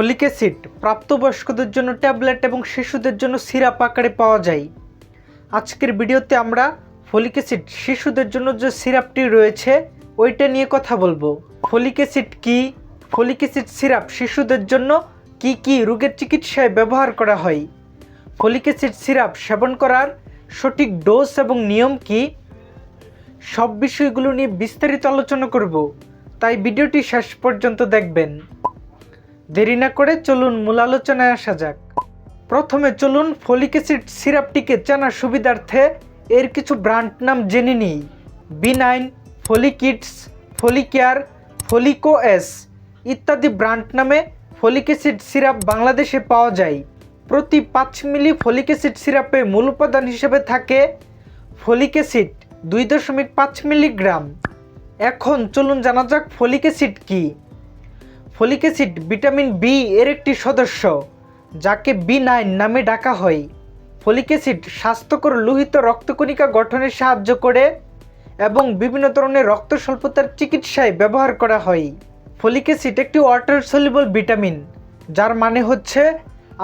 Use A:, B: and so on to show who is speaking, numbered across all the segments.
A: Folic acid প্রাপ্তবয়স্কদের জন্য tablet এবং শিশুদের জন্য সিরাপ আকারে পাওয়া যায়। আজকের ভিডিওতে আমরা ফলিক অ্যাসিড শিশুদের জন্য যে সিরাপটি রয়েছে, ওইটা নিয়ে কথা বলব। ফলিক অ্যাসিড কি? ফলিক অ্যাসিড সিরাপ শিশুদের জন্য কি কি রোগের চিকিৎসায় ব্যবহার করা হয়? ফলিক অ্যাসিড সিরাপ সেবন করার সঠিক ডোজ এবং নিয়ম কি? সব বিষয়গুলো নিয়ে বিস্তারিত আলোচনা করব। তাই ভিডিওটি শেষ পর্যন্ত দেখবেন। দেরি না করে চলুন মূল আলোচনায় আসা যাক। প্রথমে চলুন ফলিক অ্যাসিড সিরাপটিকে চেনার সুবিধার্থে এর কিছু ব্র্যান্ড নাম জেনে নিই। B nine Folikids Folicare Folico S ইত্যাদি ব্র্যান্ড নামে ফলিক অ্যাসিড সিরাপ বাংলাদেশে পাওয়া যায়। প্রতি পাঁচ মিলি ফলিক অ্যাসিড সিরাপে মূল উপাদান হিসেবে থাকে ফলিক অ্যাসিড দুই দশমিক পাঁচ মিলিগ্রাম। এখন চলুন জানা যাক ফলিক অ্যাসিড কী। ফলিক অ্যাসিড ভিটামিন বি এর একটি সদস্য, যাকে বি নাইন নামে ডাকা হয়। ফলিক অ্যাসিড স্বাস্থ্যকর লোহিত রক্তকণিকা গঠনে সাহায্য করে এবং বিভিন্ন ধরনের রক্ত স্বল্পতার চিকিৎসায় ব্যবহার করা হয়। ফলিক অ্যাসিড একটি ওয়াটার সলিবল ভিটামিন যার মানে হচ্ছে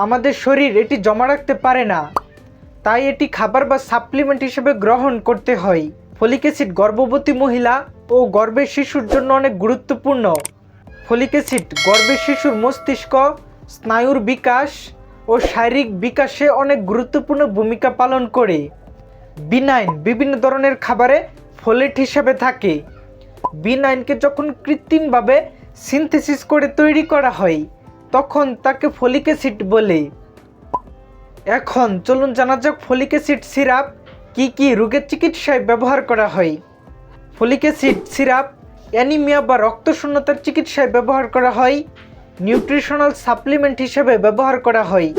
A: আমাদের শরীর এটি জমা রাখতে পারে না, তাই এটি খাবার বা সাপ্লিমেন্ট হিসেবে গ্রহণ করতে হয়। ফলিক অ্যাসিড গর্ভবতী মহিলা ও গর্ভের শিশুর জন্য অনেক গুরুত্বপূর্ণ। ফলিক অ্যাসিড গর্ভের শিশুর মস্তিষ্ক, স্নায়ুর বিকাশ ও শারীরিক বিকাশে অনেক গুরুত্বপূর্ণ ভূমিকা পালন করে। বিনাইন বিভিন্ন ধরনের খাবারে ফোলেট হিসাবে থাকে। বিনাইনকে যখন কৃত্রিমভাবে সিনথেসিস করে তৈরি করা হয়, তখন তাকে ফলিক অ্যাসিড বলে। এখন চলুন জানা যাক ফলিক অ্যাসিড সিরাপ কি কি রোগের চিকিৎসায় ব্যবহার করা হয়। ফলিক অ্যাসিড সিরাপ অ্যানিমিয়া বা রক্তশূন্যতার চিকিৎসায় ব্যবহার করা হয়, নিউট্রিশনাল সাপ্লিমেন্ট হিসেবে ব্যবহার করা হয়।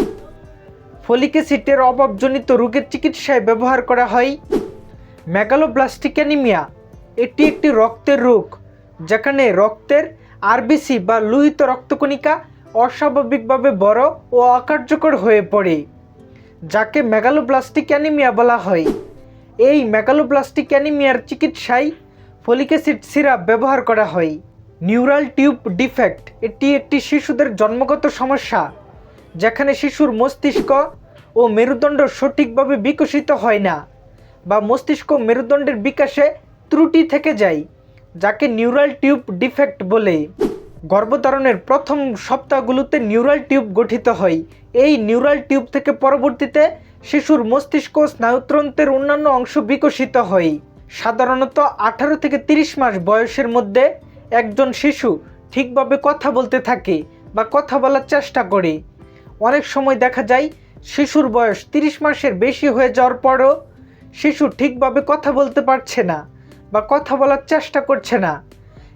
A: ফলিক অ্যাসিডের অভাবজনিত রোগের চিকিৎসায় ব্যবহার করা হয়। ম্যাগালোব্লাস্টিক অ্যানিমিয়া এটি একটি রক্তের রোগ, যেখানে রক্তের আরবিসি বা লোহিত রক্তকণিকা অস্বাভাবিকভাবে বড় ও অকার্যকর হয়ে পড়ে, যাকে মেগালোব্লাস্টিক অ্যানিমিয়া বলা হয়। এই মেগালোব্লাস্টিক অ্যানিমিয়ার চিকিৎসায় ফলিক অ্যাসিড সিরাপ ব্যবহার করা হয়। নিউরাল টিউব ডিফেক্ট, এটি একটি শিশুদের জন্মগত সমস্যা, যেখানে শিশুর মস্তিষ্ক ও মেরুদণ্ড সঠিকভাবে বিকশিত হয় না বা মস্তিষ্ক মেরুদণ্ডের বিকাশে ত্রুটি থেকে যায়, যাকে নিউরাল টিউব ডিফেক্ট বলে। গর্ভধারণের প্রথম সপ্তাহগুলোতে নিউরাল টিউব গঠিত হয়। এই নিউরাল টিউব থেকে পরবর্তীতে শিশুর মস্তিষ্ক স্নায়ুতন্ত্রের অন্যান্য অংশ বিকশিত হয়। সাধারণত আঠারো থেকে তিরিশ মাস বয়সের মধ্যে একজন শিশু ঠিকভাবে কথা বলতে থাকে বা কথা বলার চেষ্টা করে। অনেক সময় দেখা যায় শিশুর বয়স তিরিশ মাসের বেশি হয়ে যাওয়ার পরও শিশু ঠিকভাবে কথা বলতে পারছে না বা কথা বলার চেষ্টা করছে না।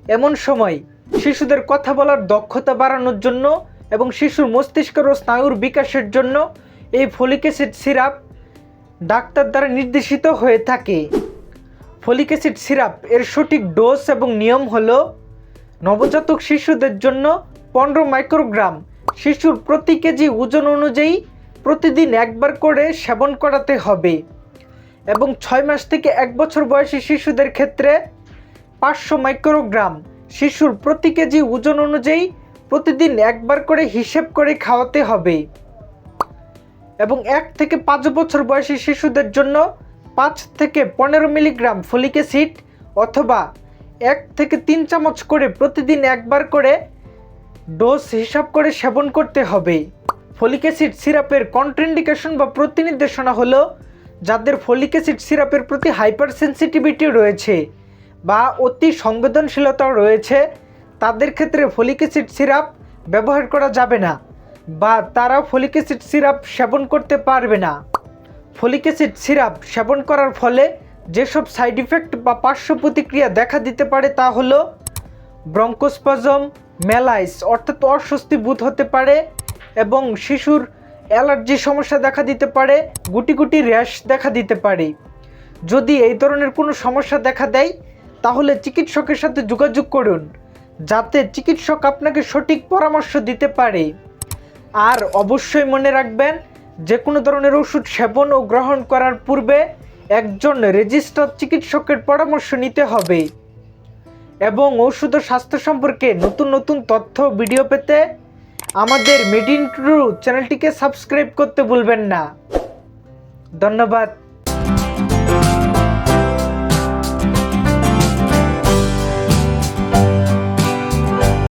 A: এমন সময় শিশুদের কথা বলার দক্ষতা বাড়ানোর জন্য এবং শিশুর মস্তিষ্কের ও স্নায়ুর বিকাশের জন্য এই ফলিক অ্যাসিড সিরাপ ডাক্তার দ্বারা নির্দেশিত হয়ে থাকে। ফলিক অ্যাসিড সিরাপ এর সঠিক ডোজ এবং নিয়ম হলো নবজাতক শিশুদের জন্য পনেরো মাইক্রোগ্রাম। শিশুর প্রতি কেজি ওজন অনুযায়ী প্রতিদিন একবার করে সেবন করাতে হবে এবং ছয় মাস থেকে এক বছর বয়সী শিশুদের ক্ষেত্রে পাঁচশো মাইক্রোগ্রাম। শিশুর প্রতি কেজি ওজন অনুযায়ী প্রতিদিন একবার করে হিসেব করে খাওয়াতে হবে এবং এক থেকে পাঁচ বছর বয়সী শিশুদের জন্য পাঁচ থেকে পনেরো মিলিগ্রাম ফলিক অ্যাসিড অথবা এক থেকে তিন চামচ করে প্রতিদিন একবার করে ডোজ হিসাব করে সেবন করতে হবে। ফলিক অ্যাসিড সিরাপের কন্ট্রাইন্ডিকেশন বা প্রতিনির্দেশনা হলো যাদের ফলিক অ্যাসিড সিরাপের প্রতি হাইপার সেন্সিটিভিটি রয়েছে বা অতি সংবেদনশীলতা রয়েছে, তাদের ক্ষেত্রে ফলিক অ্যাসিড সিরাপ ব্যবহার করা যাবে না বা তারা ফলিক অ্যাসিড সিরাপ সেবন করতে পারবে না। ফলিক অ্যাসিড সিরাপ সেবন করার ফলে যেসব সাইড ইফেক্ট বা পার্শ্ব প্রতিক্রিয়া দেখা দিতে পারে তা হলো ব্রঙ্কোস্পাজম, মেলাইস, অর্থাৎ অস্বস্তি বোধ হতে পারে এবং শিশুর অ্যালার্জি সমস্যা দেখা দিতে পারে, গুটি গুটি র্যাশ দেখা দিতে পারে। যদি এই ধরনের কোনো সমস্যা দেখা দেয়, তাহলে চিকিৎসকের সাথে যোগাযোগ করুন, যাতে চিকিৎসক আপনাকে সঠিক পরামর্শ দিতে পারে। আর অবশ্যই মনে রাখবেন যে কোনো ধরনের ওষুধ সেবন ও গ্রহণ করার পূর্বে একজন রেজিস্টার চিকিৎসকের পরামর্শ নিতে হবে। এবং ওষুধ ও স্বাস্থ্য সম্পর্কে নতুন নতুন তথ্য ভিডিও পেতে আমাদের মেড ইন ট্রু চ্যানেলটিকে সাবস্ক্রাইব করতে ভুলবেন না। ধন্যবাদ।